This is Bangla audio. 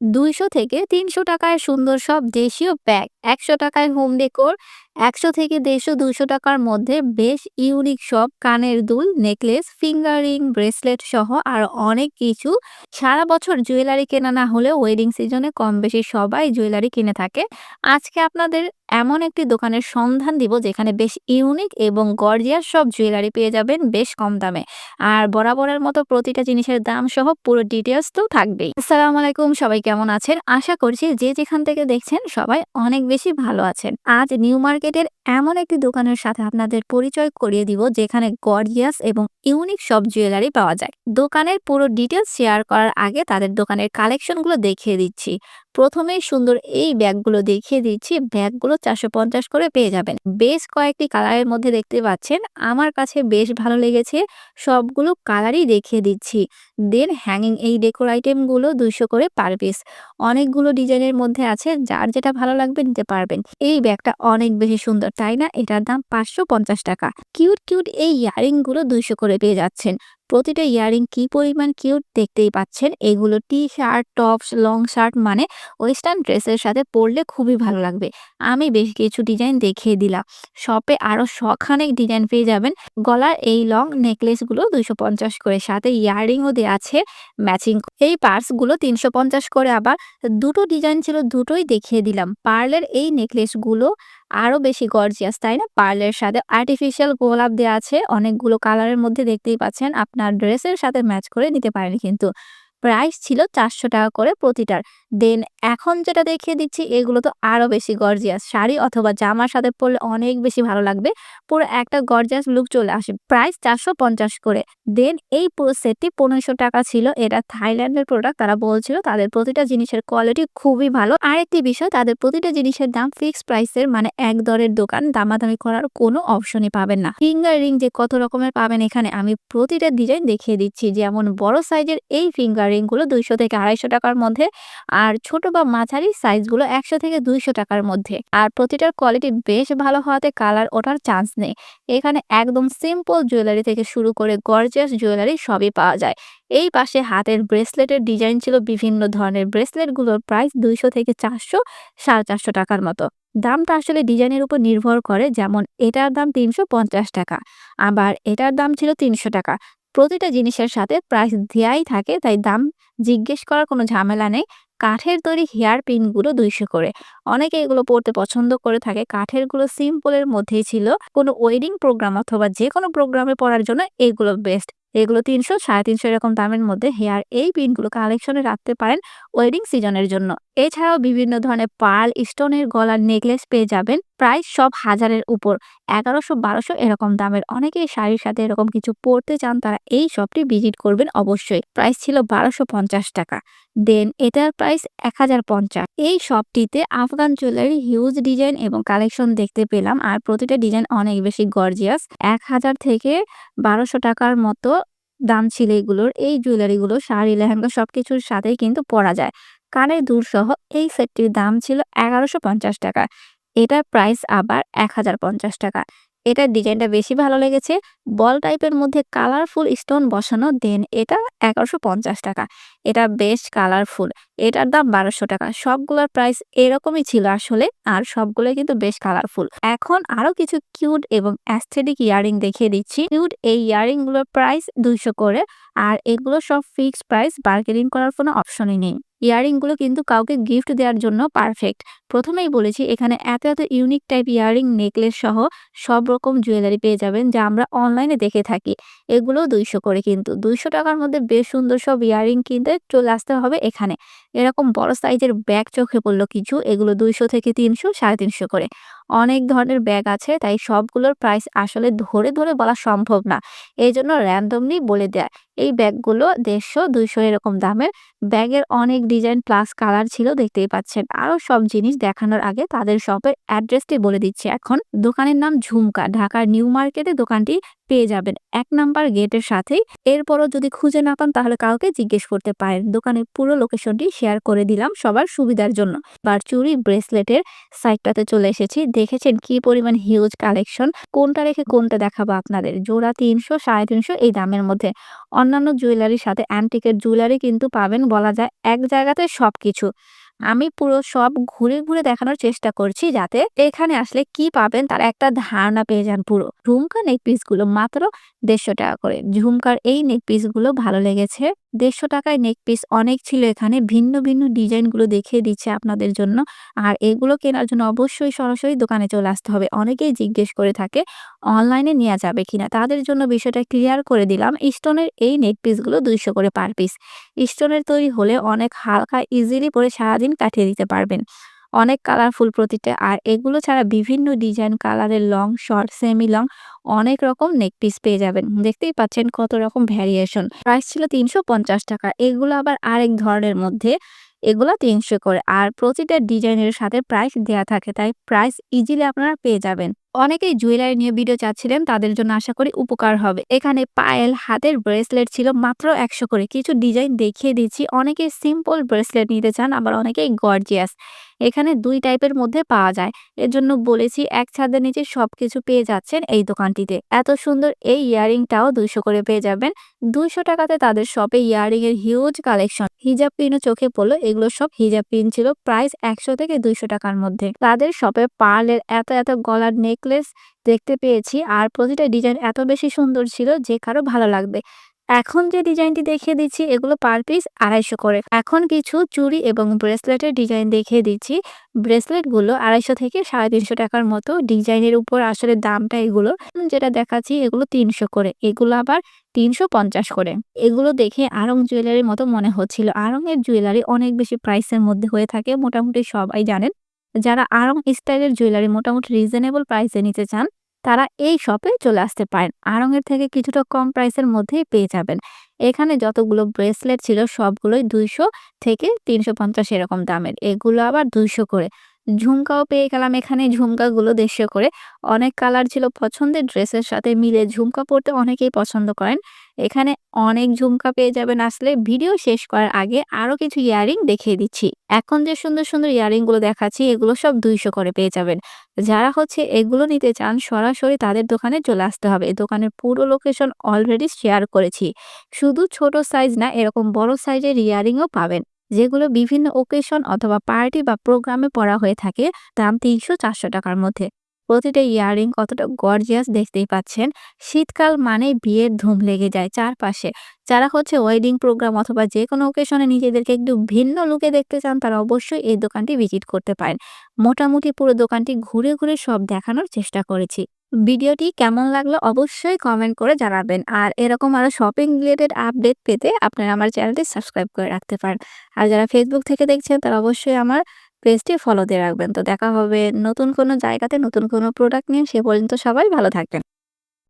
দুইশো থেকে তিনশো টাকায় সুন্দর সব দেশীয় ব্যাগ একশো টাকায় হোম ডেকোর একশো থেকে দেড়শো দুশো টাকার মধ্যে বেশ ইউনিক সব কানের দুল, নেকলেস, ফিঙ্গারিং ব্রেসলেট সহ আর অনেক কিছু। সারা বছর জুয়েলারি কেনা না হলেও ওয়েডিং সিজনে কম বেশি সবাই জুয়েলারি কিনে থাকে। আজকে আপনাদের এমন একটি দোকানের সন্ধান দিব যেখানে বেশ ইউনিক এবং গর্জিয়াস সব জুয়েলারি পেয়ে যাবেন বেশ কম দামে। আর বরাবরের মতো প্রতিটা জিনিসের দাম সহ পুরো ডিটেলস তো থাকবেই। আসসালাম আলাইকুম, সবাই কেমন আছেন? আশা করছি যে যেখান থেকে দেখছেন সবাই অনেক বেশি ভালো আছেন। আজ নিউ মার্কেটের এমন একটি দোকানের সাথে আপনাদের পরিচয় করিয়ে দিব, যেখানে গর্জিয়াস এবং ইউনিক সব জুয়েলারি পাওয়া যায়। দোকানের পুরো ডিটেলস শেয়ার করার আগে তাদের দোকানের কালেকশনগুলো দেখিয়ে দিচ্ছি। প্রথমেই সুন্দর এই ব্যাগগুলো দেখিয়ে দিচ্ছি। ব্যাগগুলো চারশো পঞ্চাশ করে পেয়ে যাবেন। বেশ কয়েকটি কালারের মধ্যে দেখতে পাচ্ছেন। আমার কাছে বেশ ভালো লেগেছে। সবগুলো কালারই দেখিয়ে দিচ্ছি। দেন হ্যাঙ্গিং এই ডেকোর আইটেমগুলো দুইশো করে পার পিস অনেকগুলো ডিজাইনের মধ্যে আছে। যার যেটা ভালো লাগবে নিতে পারবেন। এই ব্যাগটা অনেক বেশি সুন্দর, তাই না? এটার দাম পাঁচশো পঞ্চাশ টাকা। কিউট কিউট এই ইয়ারিংগুলো দুইশো করে পেয়ে যাচ্ছেন। প্রতিটা ইয়ারিং কি পরিমাণ কিউট দেখতেই পাচ্ছেন? এগুলো T shirt tops, long shirt মানে ওয়েস্টার্ন ড্রেসের সাথে পরলে খুবই ভালো লাগবে। আমি বেশ কিছু ডিজাইন দেখিয়ে দিলাম। শপে আরও শখানেক ডিজাইন পেয়ে যাবেন। গলার এই লং নেকলেসগুলো দুইশো পঞ্চাশ করে, সাথে ইয়াররিংও দেওয়া আছে ম্যাচিং। এই পার্সগুলো তিনশো পঞ্চাশ করে আবার। দুটো ডিজাইন ছিল, দুটোই দেখিয়ে দিলাম। পার্লের এই নেকলেসগুলো আরও বেশি গর্জিয়াস তাই না? পার্লের সাথে আর্টিফিশিয়াল গোলাপ দেওয়া আছে। অনেকগুলো কালারের মধ্যে দেখতেই পাচ্ছেন, আপনার ড্রেসের সাথে ম্যাচ করে নিতে পারেন কিন্তু। প্রাইস ছিল চারশো টাকা করে প্রতিটার। দেন এখন যেটা দেখিয়ে দিচ্ছি, এগুলো তো আরও বেশি গর্জিয়াস শাড়ি অথবা জামার সাথে পরলে অনেক বেশি ভালো লাগবে। পুরো একটা গর্জিয়াস লুক চলে আসে। প্রাইস চারশো পঞ্চাশ করে। দেন এই সেটটি পনেরোশো টাকা ছিল। এটা থাইল্যান্ডের প্রোডাক্ট তারা বলছিল তাদের প্রতিটা জিনিসের কোয়ালিটি খুবই ভালো। আর একটি বিষয়, তাদের প্রতিটা জিনিসের দাম ফিক্স প্রাইসের মানে এক দরের দোকান, দামাদামি করার কোনো অপশনই পাবেন না। ফিঙ্গার রিং যে কত রকমের পাবেন এখানে, আমি প্রতিটা ডিজাইন দেখিয়ে দিচ্ছি। যেমন বড় সাইজের এই ফিঙ্গার রিংগুলো দুইশো থেকে আড়াইশো টাকার মধ্যে, আর ছোট বা মাঝারি সাইজগুলো একশো থেকে দুইশো টাকার মধ্যে। আর প্রতিটার কোয়ালিটি বেশ ভালো হওয়াতে কালার ওঠার চান্স নেই। এখানে একদম সিম্পল জুয়েলারি থেকে শুরু করে গর্জিয়াস জুয়েলারি সবই পাওয়া যায়। এই পাশে হাতের ব্রেসলেটের ডিজাইন ছিল বিভিন্ন ধরনের। ব্রেসলেটগুলোর প্রাইস দুইশো থেকে চারশো, সাড়ে চারশো টাকার মতো। দামটা আসলে ডিজাইনের উপর নির্ভর করে, যেমন এটার দাম তিনশো পঞ্চাশ টাকা, আবার এটার দাম ছিল তিনশো টাকা। প্রতিটা জিনিসের সাথে প্রাইস দেয়াই থাকে, তাই দাম জিজ্ঞেস করার কোনো ঝামেলা নেই। কাঠের তৈরি হেয়ার পিনগুলো দুইশো করে। অনেকে এগুলো পড়তে পছন্দ করে থাকে। কাঠেরগুলো সিম্পলের মধ্যেই ছিল। কোনো ওয়েডিং প্রোগ্রাম অথবা যে কোনো প্রোগ্রামে পড়ার জন্য এগুলো বেস্ট এগুলো তিনশো, সাড়ে তিনশো এরকম দামের মধ্যে হেয়ার এই পিনগুলো কালেকশনে রাখতে পারেন ওয়েডিং সিজনের জন্য। এছাড়াও বিভিন্ন ধরনের পার্ল, স্টোনের গলার নেকলেস পেয়ে যাবেন প্রায় সব হাজারের উপর। এগারোশো, বারোশো এরকম দামের অনেকেই শাড়ির সাথে এরকম কিছু পড়তে চান, তারা এই শপটি ভিজিট করবেন অবশ্যই। প্রাইস ছিল বারোশো পঞ্চাশ টাকা। দেন এটার প্রাইস এক হাজার পঞ্চাশ। এই শপটিতে আফগান জুয়েলারি, হিউজ ডিজাইন এবং কালেকশন দেখতে পেলাম। আর প্রতিটা ডিজাইন অনেক বেশি গর্জিয়াস। এক হাজার থেকে বারোশো টাকার মতো দাম ছিল এগুলোর। এই জুয়েলারিগুলো, শাড়ি, লেহেঙ্গা সবকিছুর সাথেই কিন্তু পরা যায়। কানের দুল সহ এই সেটটির দাম ছিল এগারোশো পঞ্চাশ টাকা। এটার প্রাইস আবার এক হাজার পঞ্চাশ টাকা। এটার ডিজাইনটা বেশি ভালো লেগেছে। বল টাইপের মধ্যে কালারফুল স্টোন বসানো দেন এটা এগারোশো পঞ্চাশ টাকা। এটা বেশ কালারফুল এটার দাম বারোশো টাকা। সবগুলোর প্রাইস এরকমই ছিল আসলে, আর সবগুলোই কিন্তু বেশ কালারফুল এখন আরও কিছু কিউট এবং অ্যাস্থেটিক ইয়ারিং দেখিয়ে দিচ্ছি। কিউট এই ইয়ারিংগুলোর প্রাইস দুইশো করে, আর এগুলো সব ফিক্সড প্রাইস বার্গেনিং করার কোনো অপশনই নেই। ইয়ারিংগুলো কিন্তু কাউকে গিফট দেওয়ার জন্য পারফেক্ট প্রথমেই বলেছি, এখানে এত এত ইউনিক টাইপ ইয়ারিং নেকলেস সহ সব রকম জুয়েলারি পেয়ে যাবেন, যা আমরা অনলাইনে দেখে থাকি। এগুলো দুইশো করে কিন্তু। দুইশো টাকার মধ্যে বেশ সুন্দর সব ইয়ারিং কিনতে চলে আসতে হবে এখানে। এরকম বড় সাইজের ব্যাগ চোখে পড়ল কিছু, এগুলো দুইশো থেকে তিনশো, সাড়ে তিনশো করে। অনেক ধরনের ব্যাগ আছে, তাই সবগুলোর প্রাইস আসলে ধরে ধরে বলা সম্ভব না। এই জন্য র্যান্ডমলি বলে দেয়, এই ব্যাগগুলো দেড়শো, দুইশো এরকম দামের। ব্যাগের অনেক ডিজাইন প্লাস কালার ছিল, দেখতেই পাচ্ছেন। আরও সব জিনিস দেখানোর আগে তাদের শপের অ্যাড্রেসটি বলে দিচ্ছে। এখন দোকানের নাম ঝুমকা, ঢাকার নিউ মার্কেটে দোকানটি পেয়ে যাবেন। এক নাম্বার গেটের সাথেই। এরপরও যদি খুঁজে না পান, তাহলে কাউকে জিজ্ঞেস করতে পারেন। দোকানের পুরো লোকেশনটি শেয়ার করে দিলাম সবার সুবিধার জন্য। বার চুড়ি ব্রেসলেটের সাইটটাতে চলে এসেছি। দেখেছেন কি পরিমাণ হিউজ কালেকশন কোনটা রেখে কোনটা দেখাবো আপনাদের? জোড়া তিনশো, সাড়ে তিনশো এই দামের মধ্যে। অন্যান্য জুয়েলারির সাথে অ্যান্টিকের জুয়েলারি কিন্তু পাবেন বলা যায় এক জায়গাতে সবকিছু। আমি পুরো সব ঘুরে ঘুরে দেখানোর চেষ্টা করছি যাতে এখানে আসলে কি পাবেন তার একটা ধারণা পেয়ে যান পুরো। ঝুমকা নেক পিসগুলো মাত্র দেড়শো টাকা করে। ঝুমকার এই নেক পিসগুলো ভালো লেগেছে। দেড়শো টাকায় নেক পিস অনেক ছিল এখানে। ভিন্ন ভিন্ন ডিজাইনগুলো দেখিয়ে দিচ্ছে আপনাদের জন্য। আর এগুলো কেনার জন্য অবশ্যই সরাসরি দোকানে চলে আসতে হবে। অনেকেই জিজ্ঞেস করে থাকে, অনলাইনে নেওয়া যাবে কিনা? তাদের জন্য বিষয়টা ক্লিয়ার করে দিলাম। স্টোনের এই নেক পিসগুলো দুইশো করে পার পিস স্টোনের তৈরি হলে অনেক হালকা ইজিলি পরে সারাদিন কাটিয়ে দিতে পারবেন। অনেক কালারফুল প্রতিটা। আর এগুলো ছাড়া বিভিন্ন ডিজাইন কালারের লং শর্ট সেমি লং অনেক রকম নেক পিস পেয়ে যাবেন। দেখতেই পাচ্ছেন কত রকম ভ্যারিয়েশন প্রাইস ছিল তিনশো পঞ্চাশ টাকা। এগুলো আবার আরেক ধরনের মধ্যে। এগুলো তিনশো করে। আর প্রতিটা ডিজাইনের সাথে প্রাইস দেয়া থাকে। তাই প্রাইস ইজিলি আপনারা পেয়ে যাবেন। অনেকেই জুয়েলারি নিয়ে ভিডিও চাচ্ছিলেন, তাদের জন্য আশা করি উপকার হবে। এখানে পায়েল হাতের ব্রেসলেট ছিল মাত্র একশো করে। কিছু ডিজাইন দেখিয়ে দিচ্ছি। অনেকে সিম্পল ব্রেসলেট নিতে চান, আবার অনেকেই গর্জিয়াস এখানে দুই টাইপের মধ্যে পাওয়া যায়। এর জন্য বলেছি, এক ছাদের নিচে সবকিছু পেয়ে যাচ্ছেন এই দোকানটিতে। এত সুন্দর এই ইয়ারিংটাও দুইশো করে পেয়ে যাবেন। দুইশো টাকাতে তাদের শপে ইয়ারিং এর হিউজ কালেকশন হিজাব পিনও চোখে পড়ল, এগুলো সব হিজাব পিন ছিল। প্রাইস একশো থেকে দুইশো টাকার মধ্যে। তাদের শপে পার্লের এত এত গলার নেকলেস দেখতে পেয়েছি। আর প্রতিটা ডিজাইন এত বেশি সুন্দর ছিল যে কারও ভালো লাগবে। এখন যে ডিজাইনটি দেখিয়ে দিচ্ছি, এগুলো পার পিস আড়াইশো করে। এখন কিছু চুড়ি এবং ব্রেসলেটের ডিজাইন দেখিয়ে দিচ্ছি। ব্রেসলেটগুলো আড়াইশো থেকে সাড়ে তিনশো টাকার মতো। ডিজাইনের উপর আসলে দামটা এগুলো। যেটা দেখাচ্ছি, এগুলো তিনশো করে। এগুলো আবার তিনশো পঞ্চাশ করে। এগুলো দেখে আরং জুয়েলারির মতো মনে হচ্ছিল। আরং এর জুয়েলারি অনেক বেশি প্রাইসের মধ্যে হয়ে থাকে, মোটামুটি সবাই জানেন। যারা আরং স্টাইলের জুয়েলারি মোটামুটি রিজনেবল প্রাইসে নিতে চান, তারা এই শপে চলে আসতে পারেন আড়ং-এর থেকে কিছুটা কম প্রাইসের মধ্যেই পেয়ে যাবেন। এখানে যতগুলো ব্রেসলেট ছিল, সবগুলোই দুইশো থেকে তিনশো পঞ্চাশ এরকম দামের। এগুলো আবার দুইশো করে। ঝুমকাও পেয়ে গেলাম এখানে ঝুমকাগুলো দেড়শো করে। অনেক কালার ছিল পছন্দের ড্রেসের সাথে মিলে ঝুমকা পরতে অনেকেই পছন্দ করেন। এখানে অনেক ঝুমকা পেয়ে যাবেন আসলে ভিডিও শেষ করার আগে আরও কিছু ইয়ারিং দেখিয়ে দিচ্ছি। এখন যে সুন্দর সুন্দর ইয়ারিংগুলো দেখাচ্ছি, এগুলো সব দুইশো করে পেয়ে যাবেন। যারা হচ্ছে এগুলো নিতে চান, সরাসরি তাদের দোকানে চলে আসতে হবে। দোকানের পুরো লোকেশন অলরেডি শেয়ার করেছি। শুধু ছোট সাইজ না, এরকম বড় সাইজের ইয়ারিংও পাবেন। যেগুলো বিভিন্ন ওকেশন অথবা পার্টি বা প্রোগ্রামে পরা হয়ে থাকে, দাম তিনশো চারশো টাকার মধ্যে। প্রতিটা ইয়ারিং কতটা গর্জিয়াস দেখতেই পাচ্ছেন। শীতকাল মানে বিয়ের ধুম লেগে যায় চারপাশে। যারা হচ্ছে ওয়েডিং প্রোগ্রাম অথবা যে কোনো ওকেশনে নিজেদেরকে একটু ভিন্ন লুকে দেখতে চান, তারা অবশ্যই এই দোকানটি ভিজিট করতে পারেন। মোটামুটি পুরো দোকানটি ঘুরে ঘুরে সব দেখানোর চেষ্টা করেছি। ভিডিওটি কেমন লাগল অবশ্যই কমেন্ট করে জানাবেন। আর এরকম আরও শপিং রিলেটেড আপডেট পেতে আপনারা আমার চ্যানেলটি সাবস্ক্রাইব করে রাখতে পারেন। আর যারা ফেসবুক থেকে দেখছেন, তারা অবশ্যই আমার পেজটি ফলো দিয়ে রাখবেন। তো দেখা হবে নতুন কোনো জায়গাতে নতুন কোনো প্রোডাক্ট নিয়ে। সে পর্যন্ত সবাই ভালো থাকবেন।